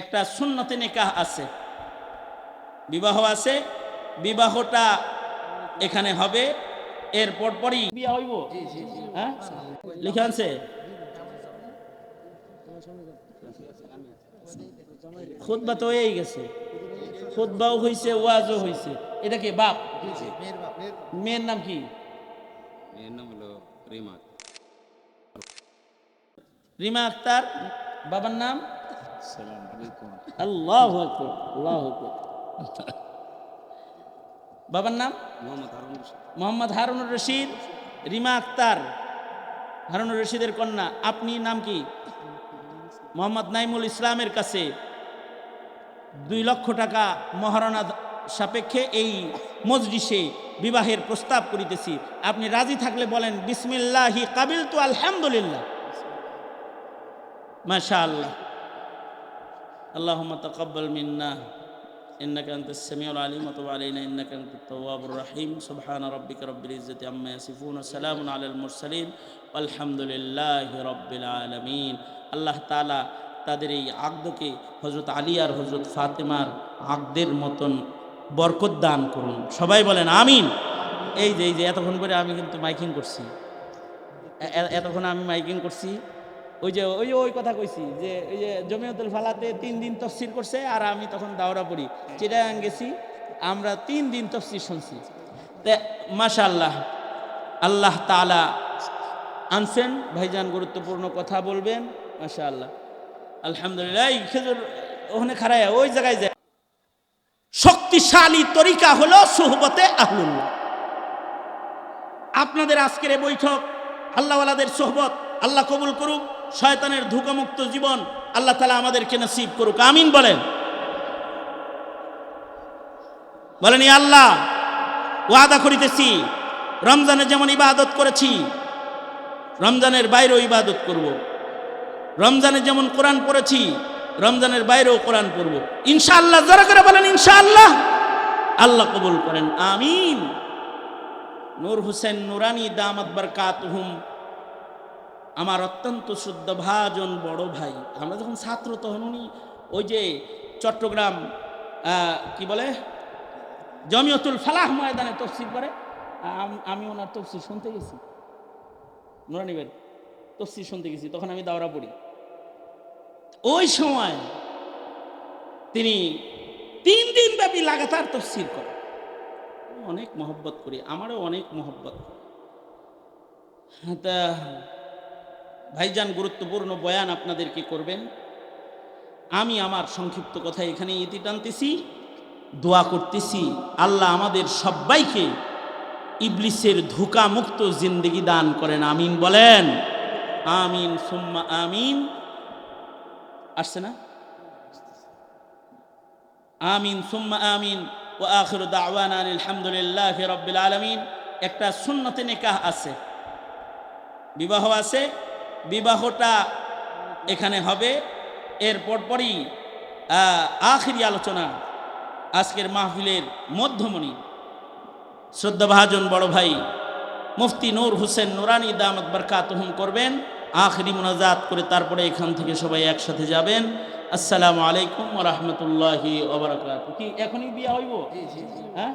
একটা সুন্নতে নিকাহ আছে। বিবাহ আছে বিবাহটা এখানে হবে এর পরপরই বিয়া হইব? হ্যাঁ? লিখে আনছে? খুতবা তো হয়েই গেছে। খুতবাও হয়েছে ওয়াজও হয়েছে এটা কি বাপ? মেয়ের নাম কি? এর নাম হলো রিমাত রিমা আক্তার। বাবার নাম? আল্লাহ আল্লাহ বাবার নাম? মোহাম্মদ হারুন রশিদ। হারুনুর রশিদ রিমা আক্তার। হারুনুর রশিদের কন্যা আপনি নাম কি? মোহাম্মদ নাইমুল ইসলামের কাছে দুই লক্ষ টাকা মহারণা সাপেক্ষে এই মজলিসে বিবাহের প্রস্তাব করিতেছি। আপনি রাজি থাকলে বলেন বিসমিল্লাহি কাবিল তো আলহামদুলিল্লাহ। মাশা আল্লাহ اللهم تقبل منا إنك أنت السميع العليم وتب علينا إنك أنت التواب الرحيم سبحان ربك رب العزة عما يصفون وسلام على المرسلين والحمد لله رب العالمين আল্লাহ তাআলা তাদের এই আগদকে হজরত আলী আর হজরত ফাতেমার আগদের মতন বরকত দান করুন সবাই বলেন আমিন এই যে এই যে এতক্ষণ করে আমি কিন্তু মাইকিং করছি এ- এ- এতক্ষণ আমি মাইকিং করছি ওই যে, ওই ওই কথা কইছি যে, ওই যে জমিয়তুল ফালাতে তিন দিন তফসির করছে আর আমি তখন দাওরা পড়ি। চিটাগাং গেছি, আমরা তিন দিন তফসির শুনছি। মাশাল্লাহ আল্লাহ তালা আনছেন, ভাইজান গুরুত্বপূর্ণ কথা বলবেন, মাশাআল্লাহ। আলহামদুলিল্লাহ, এই খেজুর ওখানে খারায় ওই জায়গায় যায় শক্তিশালী তরিকা হলো সুহবতে আহলুল্লাহ। আপনাদের আজকের বৈঠক, আল্লাহওয়ালাদের সোহবত, আল্লাহ কবুল করুক। শয়তানের ধুকামুক্ত জীবন আল্লাহ তালা আমাদেরকে নসিব করুক। আমিন বলেন। বলেন "ই আল্লাহ, ওয়াদা করিতেছি, রমজানে যেমন ইবাদত করেছি, রমজানের বাইরেও ইবাদত করব। রমজানে যেমন কোরআন পড়েছি, রমজানের বাইরেও কোরআন পড়ব। ইনশাআল্লাহ যারা করে বলেন, ইনশাআল্লাহ। আল্লাহ কবুল করেন। আমিন। নূর হোসেন নুরানি দামাত বরকাতহুম আমার অত্যন্ত শুদ্ধ ভাজন বড় ভাই। আমরা যখন ছাত্র তখন উনি ওই যে চট্টগ্রাম কি বলে? জমিয়তুল ফালাহ ময়দানে তফসির করে। আমি ওনার তফসির শুনতে গেছি। নুরানি ভাই তফসির শুনতে গেছি, তখন আমি দাওরা পড়ি। ওই সময় তিনি তিন দিন ব্যাপী লাগাতার তফসির করে অনেক মহব্বত করি, আমারও অনেক মহব্বত তা ভাইজান, গুরুত্বপূর্ণ বয়ান আপনাদেরকে করবেন? আমি আমার সংক্ষিপ্ত কথা এখানে ইতি টানতেছি, দোয়া করতেছি। আল্লাহ আমাদের সবাইকে ইবলিসের ধোকা মুক্ত জিন্দগি দান করেন, আমিন বলেন। আমিন, সুম্মা আমিন। আসছে না? আমিন, সুম্মা আমিন। ও আখির দাওয়ানা আলহামদুলিল্লাহ রব্বিল আলমিন। একটা সুন্নতে নিকাহ আছে। বিবাহ আছে। বিবাহটা এখানে হবে। এর পরপরই আখিরি আলোচনা আজকের মাহফিলের মধ্যমণি শ্রদ্ধাভাজন বড় ভাই মুফতি নূর হোসেন নুরানি দামত বরকাতহুম করবেন। আখরি মোনাজাত করে তারপরে এখান থেকে সবাই একসাথে যাবেন। আসসালামু আলাইকুম রহমতুল্লাহি ওবরাকাত কি এখনই বিয়া হইব? হ্যাঁ?